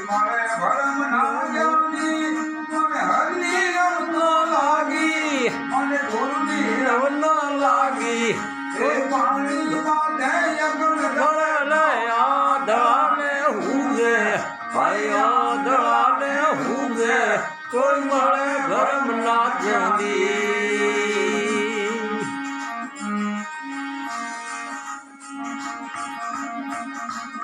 મળે ભરમ ના જ્ઞાની અને હરિની નવના લાગી લાગી, અને ગુરુની લાગી. એ પાણી માટે યજ્ઞ ધરે લે આધળાને હુંગે ભાઈ આધળાને હુંગે કોઈ મળે ભરમ ના જંદી વનમાં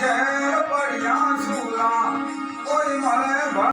Yeah.